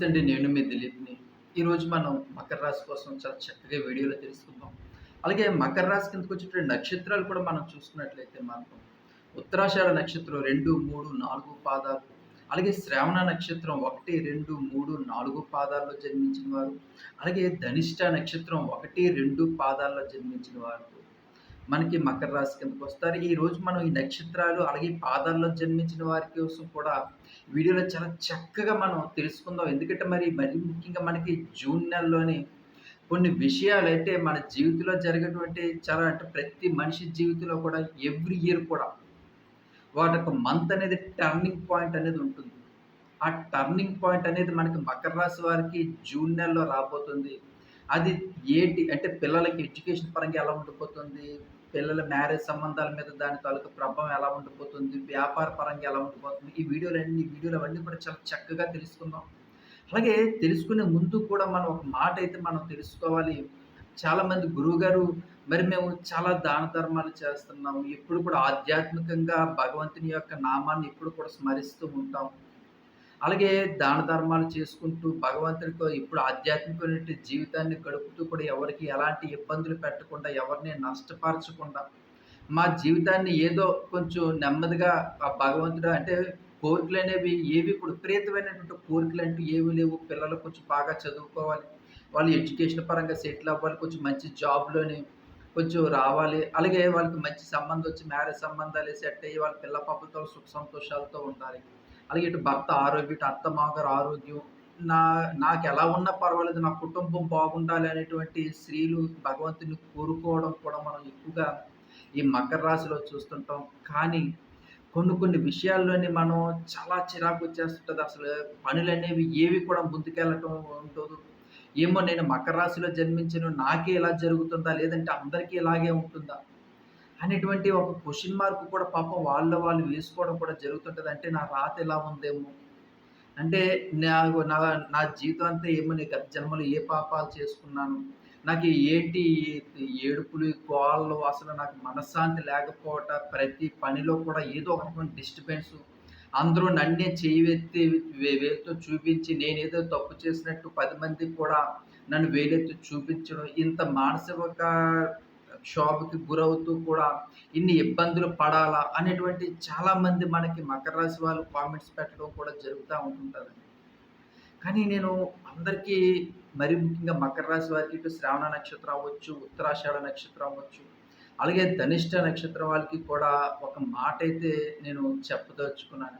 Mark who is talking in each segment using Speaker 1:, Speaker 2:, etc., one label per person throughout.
Speaker 1: నమస్తే అండి నేను మీ దిలీప్ని. ఈరోజు మనం మకర రాశి కోసం చాలా చక్కగా వీడియోలో తెలుసుకుందాం. అలాగే మకర రాశి కిందకు వచ్చేటువంటి నక్షత్రాలు కూడా మనం చూసుకున్నట్లయితే మాత్రం ఉత్తరాషాఢ నక్షత్రం రెండు మూడు నాలుగు పాదాలు. అలాగే శ్రావణ నక్షత్రం ఒకటి రెండు మూడు నాలుగు పాదాల్లో జన్మించిన వారు. అలాగే ధనిష్ట నక్షత్రం ఒకటి రెండు పాదాల్లో జన్మించిన వారు. మనకి మకర రాశి కిందకు వస్తారు. ఈ రోజు మనం ఈ నక్షత్రాలు అలాగే ఈ పాదాల్లో జన్మించిన వారి కోసం కూడా వీడియోలో చాలా చక్కగా మనం తెలుసుకుందాం. ఎందుకంటే మరి మరి ముఖ్యంగా మనకి జూన్ నెలలోని కొన్ని విషయాలు అయితే మన జీవితంలో జరిగేటువంటి చాలా అంటే ప్రతి మనిషి జీవితంలో కూడా ఎవ్రీ ఇయర్ కూడా వాటి ఒక మంత్ అనేది టర్నింగ్ పాయింట్ అనేది ఉంటుంది. ఆ టర్నింగ్ పాయింట్ అనేది మనకి మకర రాశి వారికి జూన్ నెలలో రాబోతుంది. అది ఏంటి అంటే పిల్లలకి ఎడ్యుకేషన్ పరంగా ఎలా ఉండిపోతుంది? పిల్లల మ్యారేజ్ సంబంధాల మీద దాని తాలూకు ప్రభావం ఎలా ఉండిపోతుంది వ్యాపార పరంగా ఎలా ఉండిపోతుంది ఈ వీడియోలు అన్ని వీడియోలు అవన్నీ కూడా చాలా చక్కగా తెలుసుకుందాం. అలాగే తెలుసుకునే ముందు కూడా మనం ఒక మాట అయితే మనం తెలుసుకోవాలి. చాలామంది గురువుగారు మరి మేము చాలా దాన ధర్మాలు చేస్తున్నాము. ఎప్పుడు కూడా ఆధ్యాత్మికంగా భగవంతుని యొక్క నామాన్ని ఎప్పుడు కూడా స్మరిస్తూ ఉంటాం. అలాగే దాన ధర్మాలు చేసుకుంటూ భగవంతుడితో ఇప్పుడు ఆధ్యాత్మికమైన జీవితాన్ని గడుపుతూ కూడా ఎవరికి ఎలాంటి ఇబ్బందులు పెట్టకుండా ఎవరిని నష్టపరచకుండా మా జీవితాన్ని ఏదో కొంచెం నెమ్మదిగా ఆ భగవంతుడు అంటే కోరికలు అనేవి ఏవి ఇప్పుడు విపరీతమైనటువంటి కోరికలు అంటూ ఏవి లేవు. పిల్లలు కొంచెం బాగా చదువుకోవాలి. వాళ్ళు ఎడ్యుకేషన్ పరంగా సెటిల్ అవ్వాలి. కొంచెం మంచి జాబ్లోని కొంచెం రావాలి. అలాగే వాళ్ళకి మంచి సంబంధం వచ్చి మ్యారేజ్ సంబంధాలు సెట్ అయ్యి వాళ్ళ పిల్ల పాపలతో సుఖ సంతోషాలతో ఉండాలి. అలాగే ఇటు భర్త ఆరోగ్యం ఇటు అత్త మాగారు ఆరోగ్యం. నా నాకు ఎలా ఉన్నా పర్వాలేదు నా కుటుంబం బాగుండాలి అనేటువంటి స్త్రీలు భగవంతుని కోరుకోవడం కూడా మనం ఎక్కువగా ఈ మకర రాశిలో చూస్తుంటాం. కానీ కొన్ని కొన్ని విషయాల్లోనే మనం చాలా చిరాకు వచ్చేస్తుంటుంది. అసలు పనులు అనేవి ఏవి కూడా ముందుకెళ్ళటం ఉండదు. ఏమో నేను మకర రాశిలో జన్మించిన నాకే ఇలా జరుగుతుందా లేదంటే అందరికీ ఇలాగే ఉంటుందా? అనేటువంటి ఒక క్వశ్చన్ మార్క్ కూడా పాపం వాళ్ళ వాళ్ళు వేసుకోవడం కూడా జరుగుతుంటుంది. అంటే నా రాత ఎలా ఉందేమో? అంటే నాకు నా నా జీవితం అంతా ఏమో నేను గత జన్మలో ఏ పాపాలు చేసుకున్నాను? నాకు ఏంటి ఏడుపులు గోళ్ళు అసలు నాకు మనశ్శాంతి లేకపోవట ప్రతి పనిలో కూడా ఏదో ఒక రకమైన డిస్టర్బెన్స్ అందరూ నన్నే చేయి ఎత్తి వేలుతో చూపించి నేనేదో తప్పు చేసినట్టు పది మందికి కూడా నన్ను వేలెత్తి చూపించడం ఇంత మానసిక క్షోభకి గురవుతూ కూడా ఇన్ని ఇబ్బందులు పడాలా అనేటువంటి చాలామంది మనకి మకర రాశి వాళ్ళు కామెంట్స్ పెట్టడం కూడా జరుగుతూ ఉంటుంటుంది కానీ నేను అందరికీ మరి ముఖ్యంగా మకర రాశి వారికి ఇటు శ్రావణ నక్షత్రం అవ్వచ్చు ఉత్తరాషాఢ నక్షత్రం అవ్వచ్చు అలాగే ధనిష్ట నక్షత్రం వాళ్ళకి కూడా ఒక మాట అయితే నేను చెప్పదలుచుకున్నాను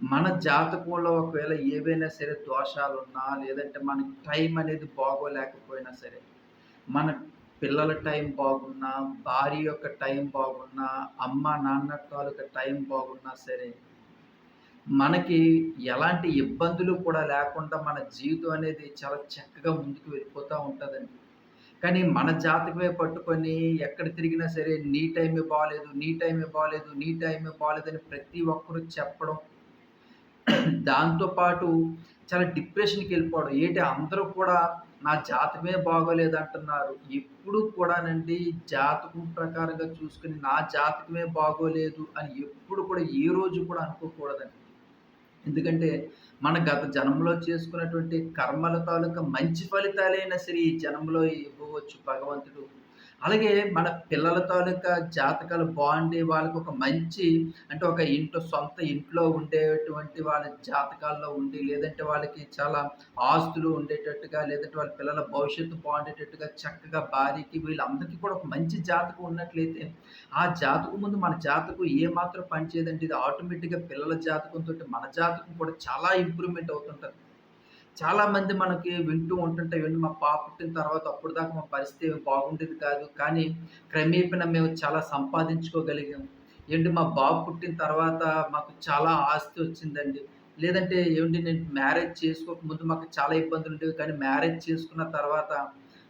Speaker 1: మన జాతకంలో ఒకవేళ ఏవైనా సరే దోషాలు ఉన్నా లేదంటే మనకి టైం అనేది బాగోలేకపోయినా సరే మన పిల్లల టైం బాగున్నా భార్య యొక్క టైం బాగున్నా అమ్మ నాన్న తాలూకా టైం బాగున్నా సరే మనకి ఎలాంటి ఇబ్బందులు కూడా లేకుండా మన జీవితం అనేది చాలా చక్కగా ముందుకు వెళ్ళిపోతూ ఉంటుందండి. కానీ మన జాతకమే పట్టుకొని ఎక్కడ తిరిగినా సరే నీ టైమే బాగాలేదు నీ టైమే బాగాలేదు నీ టైమే బాగాలేదని ప్రతి ఒక్కరు చెప్పడం. దాంతోపాటు చాలా డిప్రెషన్కి వెళ్ళిపోవడం. ఏంటి? అందరూ కూడా నా జాతమే బాగోలేదంటున్నారు. ఎప్పుడు కూడానండి జాతకం ప్రకారంగా చూసుకుని నా జాతకమే బాగోలేదు అని ఎప్పుడు కూడా ఏ రోజు కూడా అనుకోకూడదండి. ఎందుకంటే మన గత జన్మలో చేసుకున్నటువంటి కర్మల తాలూకా మంచి ఫలితాలైనా సరే ఈ జన్మలో ఇవ్వవచ్చు భగవంతుడు. అలాగే మన పిల్లల తాలూకా జాతకాలు బాగుండి వాళ్ళకి ఒక మంచి అంటే ఒక ఇంట్లో సొంత ఇంట్లో ఉండేటువంటి వాళ్ళ జాతకాల్లో ఉండి లేదంటే వాళ్ళకి చాలా ఆస్తులు ఉండేటట్టుగా లేదంటే వాళ్ళ పిల్లల భవిష్యత్తు బాగుండేటట్టుగా చక్కగా భార్యకి వీళ్ళందరికీ కూడా ఒక మంచి జాతకం ఉన్నట్లయితే ఆ జాతకం ముందు మన జాతకం ఏమాత్రం పనిచేయదంటే ఇది ఆటోమేటిక్గా పిల్లల జాతకంతో మన జాతకం కూడా చాలా ఇంప్రూవ్మెంట్ అవుతుంటుంది. చాలామంది మనకి వింటూ ఉంటుంటే వెళ్ళి మా పాప పుట్టిన తర్వాత అప్పుడు దాకా మా పరిస్థితి బాగుండేది కాదు. కానీ క్రమేపణ మేము చాలా సంపాదించుకోగలిగాం. ఏంటి మా బాబు పుట్టిన తర్వాత మాకు చాలా ఆస్తి వచ్చిందండి. లేదంటే ఏమిటి నేను మ్యారేజ్ చేసుకోక ముందు మాకు చాలా ఇబ్బందులు ఉండేవి. కానీ మ్యారేజ్ చేసుకున్న తర్వాత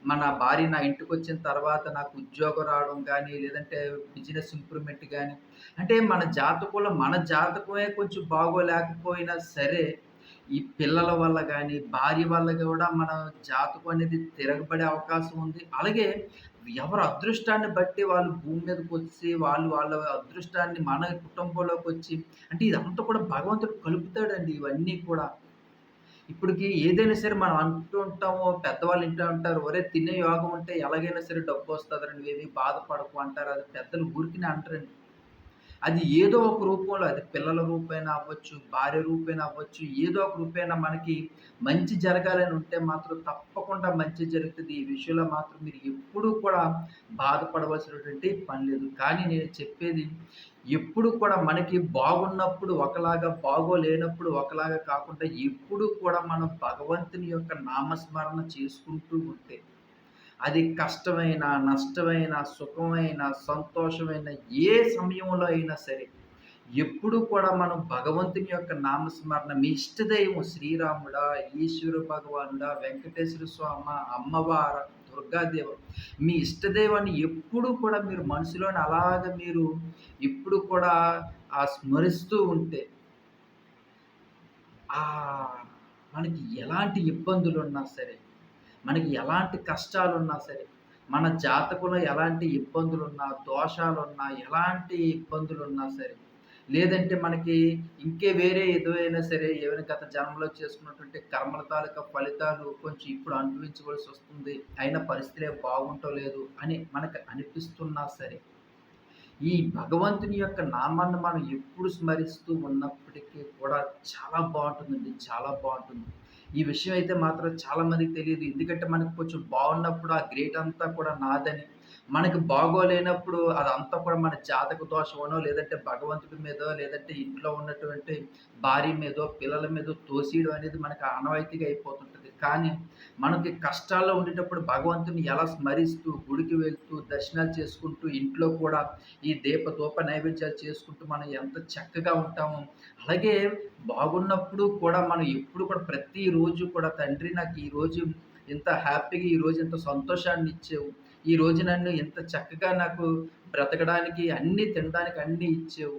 Speaker 1: మన భార్య నా ఇంటికి వచ్చిన తర్వాత నాకు ఉద్యోగం రావడం కానీ లేదంటే బిజినెస్ ఇంప్రూవ్మెంట్ కానీ అంటే మన జాతకంలో మన జాతకమే కొంచెం బాగోలేకపోయినా సరే ఈ పిల్లల వల్ల కానీ భార్య వల్ల కూడా మన జాతకం అనేది తిరగబడే అవకాశం ఉంది. అలాగే ఎవరు అదృష్టాన్ని బట్టి వాళ్ళు భూమి మీదకి వచ్చి వాళ్ళు వాళ్ళ అదృష్టాన్ని మన కుటుంబంలోకి వచ్చి అంటే ఇదంతా కూడా భగవంతుడు కలుపుతాడండి ఇవన్నీ కూడా. ఇప్పటికి ఏదైనా సరే మనం అంటూ ఉంటాము పెద్దవాళ్ళు ఇంటూ ఉంటారు ఒరే తినే యోగం ఉంటే ఎలాగైనా సరే డబ్బు వస్తుందిరా నువ్వేమీ బాధపడకు అంటారు. అది పెద్దలు ఊరికినే అంటారండి. అది ఏదో ఒక రూపంలో అది పిల్లల రూపేణ అవ్వచ్చు భార్య రూపేణ అవ్వచ్చు ఏదో ఒక రూపేణ మనకి మంచి జరగాలని ఉంటే మాత్రం తప్పకుండా మంచి జరుగుతుంది. ఈ విషయంలో మాత్రం మీరు ఎప్పుడూ కూడా బాధపడవలసినటువంటి పని లేదు. కానీ నేను చెప్పేది ఎప్పుడు కూడా మనకి బాగున్నప్పుడు ఒకలాగా బాగోలేనప్పుడు ఒకలాగా కాకుండా ఎప్పుడు కూడా మనం భగవంతుని యొక్క నామస్మరణ చేసుకుంటూ ఉంటే అది కష్టమైన నష్టమైన సుఖమైన సంతోషమైన ఏ సమయంలో అయినా సరే ఎప్పుడు కూడా మనం భగవంతుని యొక్క నామస్మరణ మీ ఇష్టదైవం శ్రీరాముడా ఈశ్వర భగవానుడా వెంకటేశ్వర స్వామి అమ్మవార దుర్గాదేవ మీ ఇష్టదేవాన్ని ఎప్పుడు కూడా మీరు మనసులోని అలాగ మీరు ఎప్పుడు కూడా ఆ స్మరిస్తూ ఉంటే ఆ మనకి ఎలాంటి ఇబ్బందులు ఉన్నా సరే మనకి ఎలాంటి కష్టాలున్నా సరే మన జాతకంలో ఎలాంటి ఇబ్బందులున్నా దోషాలున్నా ఎలాంటి ఇబ్బందులున్నా సరే లేదంటే మనకి ఇంకే వేరే ఏదైనా సరే ఏమైనా గత జన్మలో చేసుకున్నటువంటి కర్మల తాలూకా ఫలితాలు కొంచెం ఇప్పుడు అనుభవించవలసి వస్తుంది అయిన పరిస్థితులే బాగుంటలేదు అని మనకు అనిపిస్తున్నా సరే ఈ భగవంతుని యొక్క నామాన్ని మనం ఎప్పుడు స్మరిస్తూ ఉన్నప్పటికీ కూడా చాలా బాగుంటుందండి చాలా బాగుంటుంది. ఈ విషయం అయితే మాత్రం చాలా మందికి తెలియదు ఎందుకంటే మనకు కొంచెం బాగున్నప్పుడు ఆ గ్రేట్ అంతా కూడా నాదని మనకి బాగోలేనప్పుడు అదంతా కూడా మన జాతక దోషమనో లేదంటే భగవంతుడి మీదో లేదంటే ఇంట్లో ఉన్నటువంటి భార్య మీదో పిల్లల మీదో తోసేయడం అనేది మనకు ఆనవాయితీగా అయిపోతుంటుంది. కానీ మనకి కష్టాల్లో ఉండేటప్పుడు భగవంతుని ఎలా స్మరిస్తూ గుడికి వెళ్తూ దర్శనాలు చేసుకుంటూ ఇంట్లో కూడా ఈ దీప దూప నైవేద్యాలు చేసుకుంటూ మనం ఎంత చక్కగా ఉంటామో అలాగే బాగున్నప్పుడు కూడా మనం ఎప్పుడు కూడా ప్రతిరోజు కూడా తండ్రి నాకు ఈరోజు ఇంత హ్యాపీగా ఈరోజు ఇంత సంతోషాన్ని ఇచ్చేవు. ఈ రోజు నన్ను ఇంత చక్కగా నాకు బ్రతకడానికి అన్నీ తినడానికి అన్నీ ఇచ్చేవు.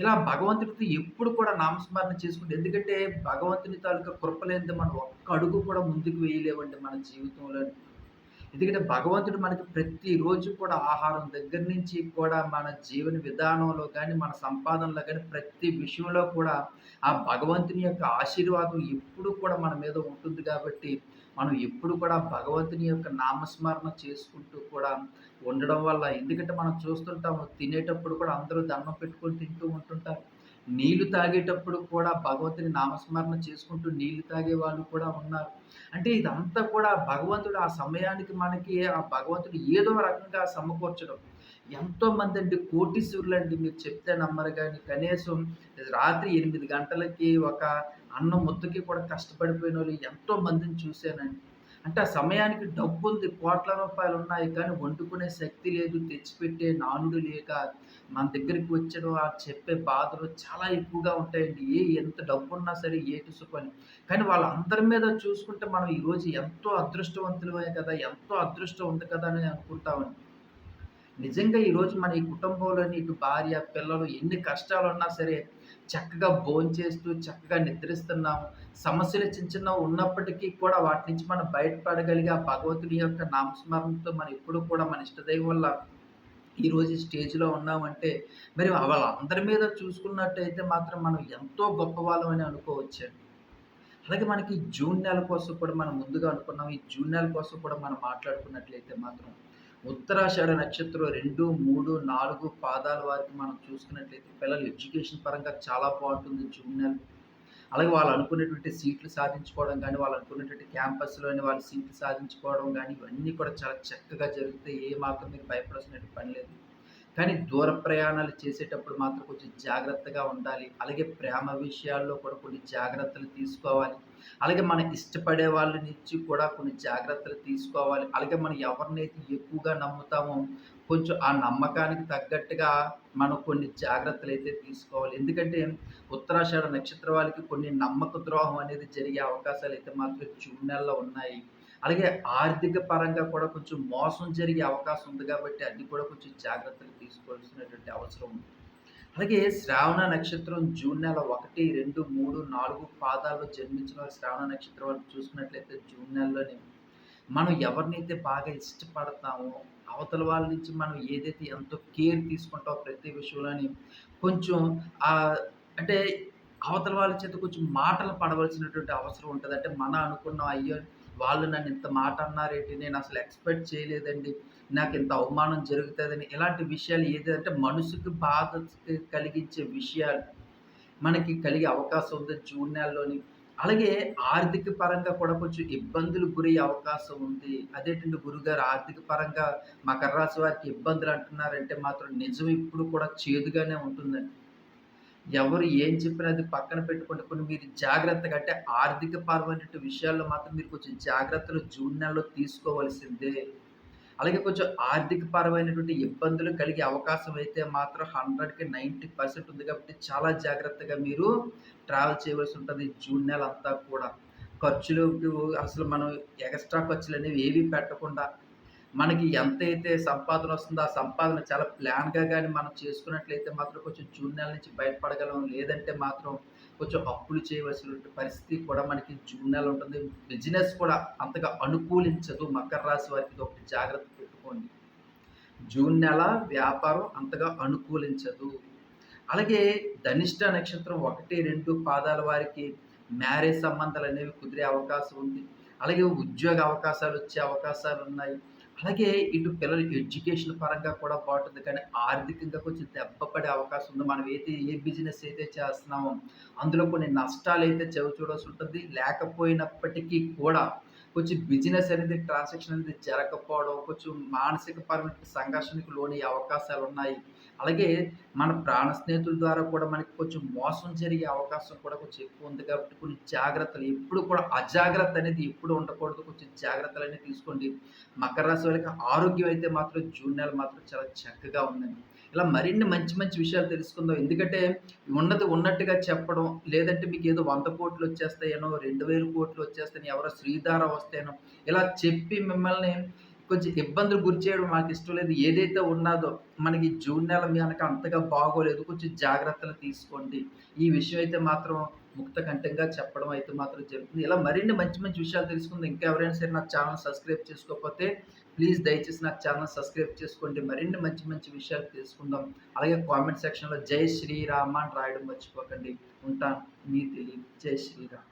Speaker 1: ఇలా భగవంతుడితో ఎప్పుడు కూడా నామస్మరణ చేసుకుంటే ఎందుకంటే భగవంతుని తాలూకా కృపలేనిది మనం ఒక్క అడుగు కూడా ముందుకు వేయలేవండి మన జీవితంలో. ఎందుకంటే భగవంతుడు మనకి ప్రతిరోజు కూడా ఆహారం దగ్గర నుంచి కూడా మన జీవన విధానంలో కానీ మన సంపాదనలో కానీ ప్రతి విషయంలో కూడా ఆ భగవంతుని యొక్క ఆశీర్వాదం ఎప్పుడు కూడా మన మీద ఉంటుంది కాబట్టి మనం ఎప్పుడు కూడా భగవంతుని యొక్క నామస్మరణ చేసుకుంటూ కూడా ఉండడం వల్ల ఎందుకంటే మనం చూస్తుంటాము తినేటప్పుడు కూడా అందరూ దండం పెట్టుకొని తింటూ ఉంటుంటారు. నీళ్ళు తాగేటప్పుడు కూడా భగవంతుని నామస్మరణ చేసుకుంటూ నీళ్ళు తాగే వాళ్ళు కూడా ఉన్నారు. అంటే ఇదంతా కూడా భగవంతుడు ఆ సమయానికి మనకి ఆ భగవంతుడు ఏదో రకంగా సమకూర్చడం. ఎంతో మంది అండి కోటీశ్వరులు అండి మీరు చెప్తే నమ్మరు కానీ కనీసం రాత్రి ఎనిమిది గంటలకి ఒక అన్నం ముద్దకి కూడా కష్టపడిపోయిన వాళ్ళు ఎంతో మందిని చూశానండి. అంటే ఆ సమయానికి డబ్బు ఉంది కోట్ల రూపాయలు ఉన్నాయి కానీ వండుకునే శక్తి లేదు తెచ్చిపెట్టే నానుడు లేక మన దగ్గరికి వచ్చడం ఆ చెప్పే బాధలు చాలా ఎక్కువగా ఉంటాయండి. ఏ ఎంత డబ్బు ఉన్నా సరే ఏటి సుఖని కానీ వాళ్ళందరి మీద చూసుకుంటే మనం ఈరోజు ఎంతో అదృష్టవంతులమే కదా ఎంతో అదృష్టం ఉంది కదా అని అనుకుంటామండి. నిజంగా ఈరోజు మన ఈ కుటుంబంలోని ఇటు భార్య పిల్లలు ఎన్ని కష్టాలు ఉన్నా సరే చక్కగా భోంచేస్తూ చక్కగా నిద్రిస్తున్నాము. సమస్యలు చిన్న చిన్న ఉన్నప్పటికీ కూడా వాటి నుంచి మనం బయటపడగలిగే ఆ భగవంతుడి యొక్క నామస్మరణతో మనం ఎప్పుడు కూడా మన ఇష్టదైవం వల్ల ఈరోజు స్టేజ్లో ఉన్నామంటే మరి వాళ్ళందరి మీద చూసుకున్నట్టయితే మాత్రం మనం ఎంతో గొప్ప అని అనుకోవచ్చు అలాగే మనకి జూన్ నెల కోసం కూడా మనం ముందుగా అనుకున్నాం. ఈ జూన్ నెల కోసం కూడా మనం మాట్లాడుకున్నట్లయితే మాత్రం ఉత్తరాషాఢ నక్షత్రం రెండు మూడు నాలుగు పాదాల వారికి మనం చూసుకున్నట్లయితే పిల్లలు ఎడ్యుకేషన్ పరంగా చాలా బాగుంటుంది జూన్ నెల అలాగే వాళ్ళు అనుకున్నటువంటి సీట్లు సాధించుకోవడం కానీ వాళ్ళు అనుకున్నటువంటి క్యాంపస్లోని వాళ్ళు సీట్లు సాధించుకోవడం కానీ ఇవన్నీ కూడా చాలా చక్కగా జరుగుతాయి. ఏ మాత్రం మీరు భయపడాల్సినటువంటి పని లేదు. కానీ దూర ప్రయాణాలు చేసేటప్పుడు మాత్రం కొంచెం జాగ్రత్తగా ఉండాలి. అలాగే ప్రేమ విషయాల్లో కూడా కొన్ని జాగ్రత్తలు తీసుకోవాలి. అలాగే మనం ఇష్టపడే వాళ్ళ నుంచి కూడా కొన్ని జాగ్రత్తలు తీసుకోవాలి. అలాగే మనం ఎవరినైతే ఎక్కువగా నమ్ముతామో కొంచెం ఆ నమ్మకానికి తగ్గట్టుగా మనం కొన్ని జాగ్రత్తలు అయితే తీసుకోవాలి. ఎందుకంటే ఉత్తరాషాఢ నక్షత్ర వాళ్ళకి కొన్ని నమ్మక ద్రోహం అనేది జరిగే అవకాశాలు అయితే మాత్రం జూన్ నెలలో ఉన్నాయి. అలాగే ఆర్థిక పరంగా కూడా కొంచెం మోసం జరిగే అవకాశం ఉంది కాబట్టి అది కూడా కొంచెం జాగ్రత్తలు తీసుకోవాల్సినటువంటి అవసరం ఉంది అలాగే శ్రావణ నక్షత్రం జూన్ నెల ఒకటి రెండు మూడు నాలుగు పాదాల్లో జన్మించిన శ్రావణ నక్షత్రం వాళ్ళు చూసుకున్నట్లయితే జూన్ నెలలోనే మనం ఎవరినైతే బాగా ఇష్టపడతామో అవతల వాళ్ళ నుంచి మనం ఏదైతే ఎంతో కేర్ తీసుకుంటామో ప్రతి విషయంలోని కొంచెం అంటే అవతల వాళ్ళ చేత కొంచెం మాటలు పడవలసినటువంటి అవసరం ఉంటుంది అంటే మన అనుకున్న అయ్యో! వాళ్ళు నన్ను ఇంత మాట అన్నారేంటి? నేను అసలు ఎక్స్‌పెక్ట్ చేయలేదండి. నాకు ఇంత అవమానం జరుగుతుందని ఇలాంటి విషయాలు ఏదంటే మనసుకు బాధ కలిగించే విషయాలు మనకి కలిగే అవకాశం ఉంది జూన్ నెలలోని. అలాగే ఆర్థిక పరంగా కూడా కొంచెం ఇబ్బందులు గురయ్యే అవకాశం ఉంది. అదేంటంటే గురుగారు ఆర్థిక పరంగా మకర రాశి వారికి ఇబ్బందులు అంటున్నారంటే మాత్రం నిజం ఇప్పుడు కూడా చేదుగానే ఉంటుందండి. ఎవరు ఏం చెప్పినా అది పక్కన పెట్టుకుంటే కొన్ని మీరు జాగ్రత్తగా అంటే ఆర్థిక పరమైనటువంటి విషయాల్లో మాత్రం మీరు కొంచెం జాగ్రత్తలు జూన్ నెలలో తీసుకోవాల్సిందే. అలాగే కొంచెం ఆర్థిక పరమైనటువంటి ఇబ్బందులు కలిగే అవకాశం అయితే మాత్రం 100కి 90% ఉంది కాబట్టి చాలా జాగ్రత్తగా మీరు ట్రావెల్ చేయవలసి ఉంటుంది జూన్ నెల అంతా కూడా. ఖర్చులు అసలు మనం ఎక్స్‌ట్రా ఖర్చులు అనేవి ఏవి పెట్టకుండా మనకి ఎంతైతే సంపాదన వస్తుందో, ఆ సంపాదన చాలా ప్లాన్‌గా కానీ మనం చేసుకున్నట్లయితే మాత్రం కొంచెం జూన్ నెల నుంచి బయటపడగలం. లేదంటే మాత్రం కొంచెం అప్పులు చేయవలసినటువంటి పరిస్థితి కూడా మనకి జూన్ నెల ఉంటుంది. బిజినెస్ కూడా అంతగా అనుకూలించదు. మకర రాశి వారికి ఒకటి జాగ్రత్త పెట్టుకోండి. జూన్ నెల వ్యాపారం అంతగా అనుకూలించదు. అలాగే ధనిష్ట నక్షత్రం 1, 2 పాదాల వారికి మ్యారేజ్ సంబంధాలు అనేవి కుదిరే అవకాశం ఉంది. అలాగే ఉద్యోగ అవకాశాలు వచ్చే అవకాశాలు ఉన్నాయి అలాగే ఇటు పిల్లల ఎడ్యుకేషన్ పరంగా కూడా బాగుంటుంది కానీ ఆర్థికంగా కొంచెం దెబ్బపడే అవకాశం ఉంది. మనం అయితే ఏ బిజినెస్ అయితే చేస్తున్నామో అందులో కొన్ని నష్టాలు అయితే చవి చూడాల్సి ఉంటుంది. లేకపోయినప్పటికీ కూడా కొంచెం బిజినెస్ అనేది ట్రాన్సాక్షన్ అనేది జరగకపోవడం, కొంచెం మానసిక పరమైన సంఘర్షణకు లోని అవకాశాలు ఉన్నాయి అలాగే మన ప్రాణ స్నేహితుల ద్వారా కూడా మనకి కొంచెం మోసం జరిగే అవకాశం కూడా కొంచెం ఎక్కువ ఉంది కాబట్టి కొన్ని జాగ్రత్తలు ఎప్పుడు కూడా అజాగ్రత్త అనేది ఎప్పుడు ఉండకూడదు. కొంచెం జాగ్రత్తలు అనేది తీసుకోండి. మకర రాశి వారికి ఆరోగ్యం అయితే మాత్రం జూన్ నెల మాత్రం చాలా చక్కగా ఉందండి. ఇలా మరిన్ని మంచి మంచి విషయాలు తెలుసుకుందాం. ఎందుకంటే ఉన్నది ఉన్నట్టుగా చెప్పడం, లేదంటే మీకేదో 100,00,00,000 వచ్చేస్తాయనో, 2,000 కోట్లు వచ్చేస్తాయని ఎవరో శ్రీధార వస్తాయనో ఇలా చెప్పి మిమ్మల్ని కొంచెం ఇబ్బందులు గురి చేయడం మాకిష్టం లేదు. ఏదైతే ఉన్నాదో మనకి జూన్ నెల కనుక అంతగా బాగోలేదు. కొంచెం జాగ్రత్తలు తీసుకోండి. ఈ విషయం అయితే మాత్రం ముక్త కంఠంగా చెప్పడం అయితే మాత్రం జరుగుతుంది. ఇలా మరిన్ని మంచి మంచి విషయాలు తెలుసుకుందాం. ఇంకా ఎవరైనా సరే నా ఛానల్ సబ్స్క్రైబ్ చేసుకోకపోతే ప్లీజ్ దయచేసి నా ఛానల్ సబ్స్క్రైబ్ చేసుకోండి. మరిన్ని మంచి మంచి విషయాలు తెలుసుకుందాం. అలాగే కామెంట్ సెక్షన్‌లో జై శ్రీరామ అని రాయడం మర్చిపోకండి. ఉంటాను. మీ తెలియదు జై శ్రీరామ్.